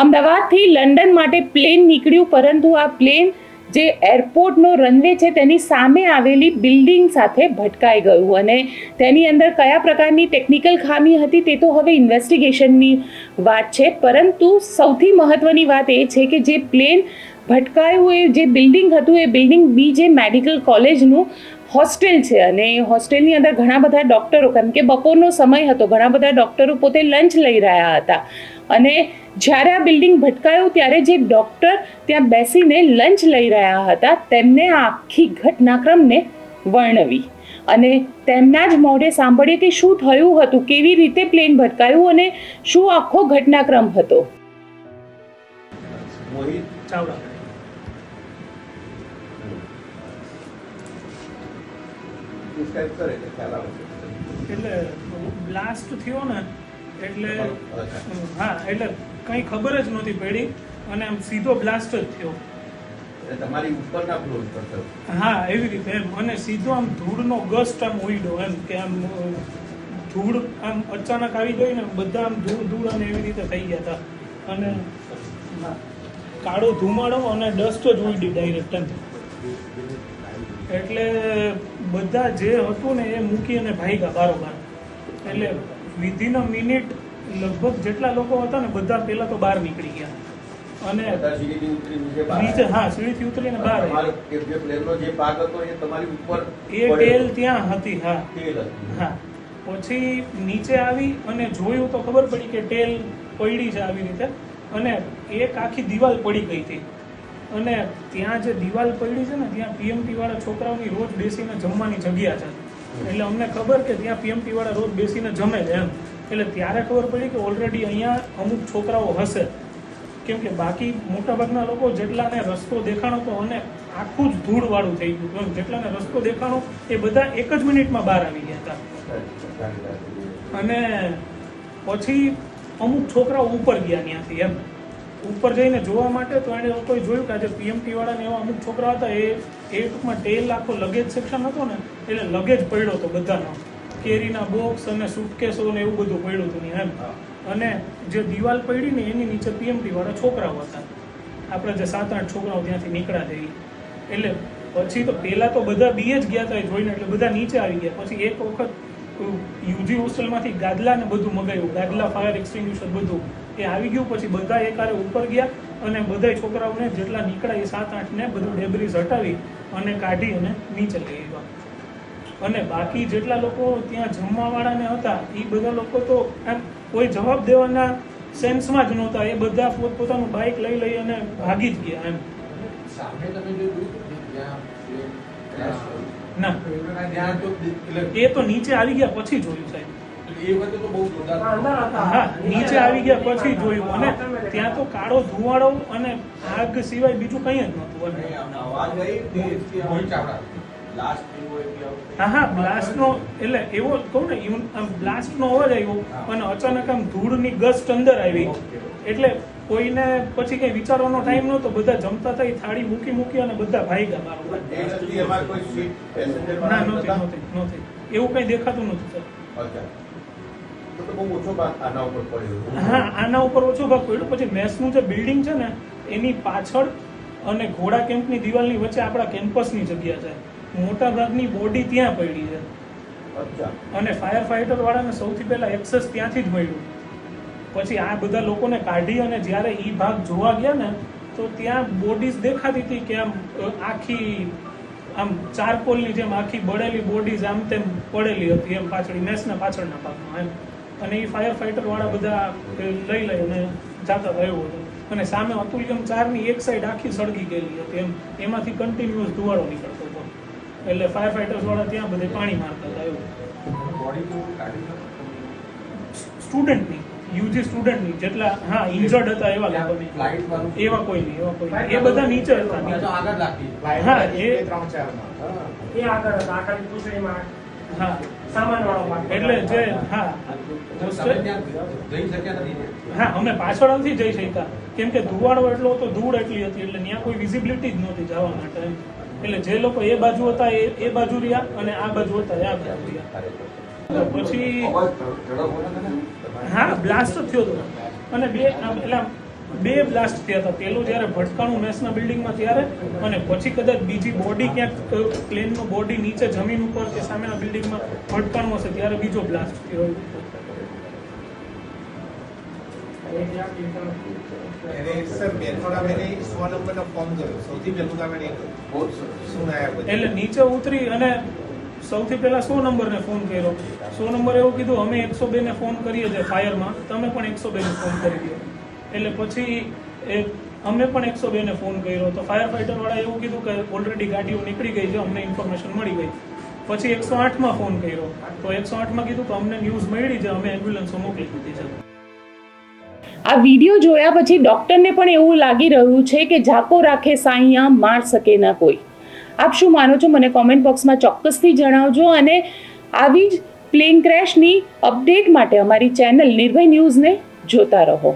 અમદાવાદથી લંડન માટે પ્લેન નીકળ્યું, પરંતુ આ પ્લેન જે એરપોર્ટનો રનવે છે તેની સામે આવેલી બિલ્ડિંગ સાથે ભટકાઈ ગયું. અને તેની અંદર કયા પ્રકારની ટેકનિકલ ખામી હતી તે તો હવે ઇન્વેસ્ટિગેશનની વાત છે. પરંતુ સૌથી મહત્ત્વની વાત એ છે કે જે પ્લેન ભટકાયું એ જે બિલ્ડિંગ હતું, એ બિલ્ડિંગ બી મેડિકલ કોલેજનું હોસ્ટેલ છે. અને એ હોસ્ટેલની અંદર ઘણા બધા ડૉક્ટરો, કેમ કે બપોરનો સમય હતો, ઘણા બધા ડૉક્ટરો પોતે લંચ લઈ રહ્યા હતા. અને જ્યારે આ બિલ્ડિંગ ભટકાયું ત્યારે જે ડૉક્ટર ત્યાં બેસીને લંચ લઈ રહ્યા હતા તેમને આ આખી ઘટનાક્રમને વર્ણવી. અને તેમના જ મોઢે સાંભળીએ કે શું થયું હતું કેવી રીતે પ્લેન ભટકાયું અને શું આખો ઘટનાક્રમ હતો. એટલે બ્લાસ્ટ થયો ને એટલે હા એટલે કંઈ ખબર જ નહોતી પડી અને આમ સીધો બ્લાસ્ટ જ થયો. તમારી ઉપરના ફ્લોર પર હા એવી રીતે એમ. અને સીધો આમ ધૂળનો ગસ્ટ આમ ઉડ્યો એમ કે આમ ધૂળ આમ અચાનક આવી ગઈ ને બધા આમ ધૂળ ધૂળ અને એવી રીતે થઈ ગયા હતા અને કાળો ધુમાડો અને ડસ્ટ જ ઉડી ડાયરેક્ટ એમ. એટલે બધા જે હતું ને એ મૂકી અને ભાગ્યા બારોબાર. એટલે વિધિન અ મિનિટ લગભગ જેટલા લોકો હતા ને બધા પહેલા તો બહાર નીકળી ગયા. અને નીચે. હા સીડીથી ઉતરીને બહાર આવ્યા. તમારો કે જે પ્લેનનો હતો એ તમારી ઉપર એ ટેલ ત્યાં હતી હા. હા. પછી નીચે આવી અને જોયું તો ખબર પડી કે ટેલ પડી છે આવી રીતે. અને એક આખી દિવાલ પડી ગઈ હતી. અને ત્યાં જે દિવાલ પડી છે ને ત્યાં પીએમટી વાળા છોકરાઓની રોજ બેસીને જમવાની જગ્યા છે. એટલે અમને ખબર કે ત્યાં પીએમટી વાળા રોજ બેસીને જમે છે એમ. એટલે ત્યારે ખબર પડી કે ઓલરેડી અહીંયા અમુક છોકરાઓ હશે. કેમ કે બાકી મોટાભાગના લોકો જેટલાને રસ્તો દેખાણો તો અને આખું જ ધૂળવાળું થઈ ગયું. જેટલાને રસ્તો દેખાણો એ બધા એક જ મિનિટમાં બહાર આવી ગયા હતા. અને પછી અમુક છોકરાઓ ઉપર ગયા ત્યાંથી એમ. ઉપર જઈને જોવા માટે તો એણે લોકોએ જોયું કે આજે પીએમટી વાળાને એવા અમુક છોકરા હતા, એ એ ટૂંકમાં ટેલ આખો લગેજ સેક્શન હતો ને, એટલે લગેજ પડ્યો હતો બધાનો. કેરીના બોક્સ અને સુટકેસો ને એવું બધું પડ્યું હતું એમ. અને જે દિવાલ પડી ને એની નીચે પીએમટી વાળા છોકરાઓ હતા. આપણે જે સાત આઠ છોકરાઓ ત્યાંથી નીકળ્યા જઈએ એટલે પછી તો પહેલાં તો બધા બીએ જ ગયા હતા જોઈને, એટલે બધા નીચે આવી ગયા. પછી એક વખત યુજી હોસ્ટેલમાંથી ગાદલા ને બધું મગાવ્યું, ગાદલા ફાયર એક્સટિંગ્યુશર બધું. એ આવી ગયું. પછી બધા એકારે ઉપર ગયા અને બધા છોકરાઓને જેટલા નીકળ્યા એ સાત આઠ ને બધું ડેબ્રીઝ હટાવી અને કાઢી અને નીચે લઈ ગયા અને બાકી જેટલા લોકો ત્યાં જમવાવાળાને હતા એ બધા લોકો તો એમ કોઈ જવાબ દેવાના સેન્સમાં જ નહોતા. એ બધા પોતપોતાનું બાઇક લઈ લઈ અને ભાગી જ ગયા એમ. ના એ તો નીચે આવી ગયા પછી જોયું સાહેબ. એ વખતે તો બહુ જોરદાર નીચે આવી ગયા પછી જોયું અને ત્યાં તો કાળો ધુવાડો અને આગ સિવાય બીજું કંઈ જ નહોતું હા હા બ્લાસ્ટનો એટલે એવો કહું ને આમ બ્લાસ્ટનો અવાજ આવ્યો અને અચાનક આમ ધૂળની ગસ્ટ અંદર આવી. એટલે કોઈને પછી કઈ વિચારવાનો ટાઈમ નહોતો. બધા જમતા થઈ થાળી મૂકી મૂકી અને બધા ભાગ્યા નથી સીટ પેસેન્જર ના નહોતી? નહોતી નહોતી એવું કંઈ દેખાતું નહોતું સર. હા આના ઉપર ઓછો ભાગ પડ્યો. પછી મેસનું જે બિલ્ડિંગ છે ને એની પાછળ અને ઘોડા કેમ્પની દિવાલની વચ્ચે આપણા કેમ્પસની જગ્યા છે. મોટા ભાગની બોડી ત્યાં પડી છે. અને ફાયર ફાઈટર વાળાને સૌથી પહેલા એક્સેસ ત્યાંથી જ મળ્યું. પછી આ બધા લોકોને કાઢી અને જ્યારે એ ભાગ જોવા ગયા ને તો ત્યાં બોડીઝ દેખાતી હતી કે આમ આખી આમ ચારકોલની જેમ આખી બળેલી બોડીઝ આમ તેમ પડેલી હતી એમ પાછળ મેસના પાછળના ભાગમાં એમ. અને એ ફાયર ફાઈટર વાળા બધા લઈ લઈ અને જાતા હતા એવું હતું. અને સામે અતુલ્યમ ચારની એક સાઈડ આખી સળગી ગયેલી હતી એમ. એમાંથી કન્ટિન્યુઅસ ધુવાળો નીકળતો હતો. એટલે ફાયર ફાઈટર્સ વાળા ત્યાં બધે પાણી મારતા હતા એવું. બોડી તો કાઢી સ્ટુડન્ટની યુજી સ્ટુડન્ટની જેટલા હા ઇન્જર્ડ હતા એવા લોકોની. એવા કોઈ નહીં એવા કોઈ એ બધા નીચે હતા. આગળ રાખી હા એ ત્રણ ચાર એ આગળ હતા આખા પૂંછડીમાં હા. એટલે જે હા. અમે પાછળ નથી જઈ શકતા કેમ કે ધુવાડો એટલો હતો ધૂળ એટલી હતી એટલે ત્યાં કોઈ વિઝિબિલિટી જ નહોતી જવા માટે એટલે જે લોકો એ બાજુ હતા એ એ બાજુ રહ્યા અને આ બાજુ હતા એ આ બાજુ રહ્યા. પછી હા બ્લાસ્ટ થયો હતો. અને બે આમ એટલે આમ બે બ્લાસ્ટ થયા હતા. પેલું જ્યારે ભટકાણું મેસના બિલ્ડિંગમાં ત્યારે અને પછી કદાચ બીજી બોડી ક્યાંક પ્લેનનું બોડી નીચે જમીન ઉપર કે સામેના બિલ્ડિંગમાં ભટકાણું હશે ત્યારે બીજો બ્લાસ્ટ થયો. એટલે નીચે ઉતરી અને સૌથી પહેલા સો નંબરને ફોન કર્યો. સો નંબર એવું કીધું અમે એકસો બે ને ફોન કરીએ છીએ ફાયરમાં તમે પણ એકસો બે ને ફોન કરી દો. એટલે પછી એ અમે પણ એકસો બેને ફોન કર્યો તો ફાયર ફાઈટર વાળા એવું કીધું કે ઓલરેડી ગાડીઓ નીકળી ગઈ છે, અમને ઇન્ફોર્મેશન મળી ગઈ. પછી એકસો આઠમાં ફોન કર્યો. તો એકસો આઠમાં કીધું કે અમને ન્યૂઝ મળી છે, અમે એમ્બ્યુલન્સો મોકલી દીધી છે. આ વીડિયો જોયા પછી ડૉક્ટરને પણ એવું લાગી રહ્યું છે કે ઝાકો રાખે, સાઈયા માર શકે ના કોઈ. આપ શું માનો છો? મને કોમેન્ટ બોક્સમાં ચોક્કસથી જણાવજો અને આવી જ પ્લેન ક્રેશની અપડેટ માટે અમારી ચેનલ નિર્ભય ન્યૂઝને જોતા રહો.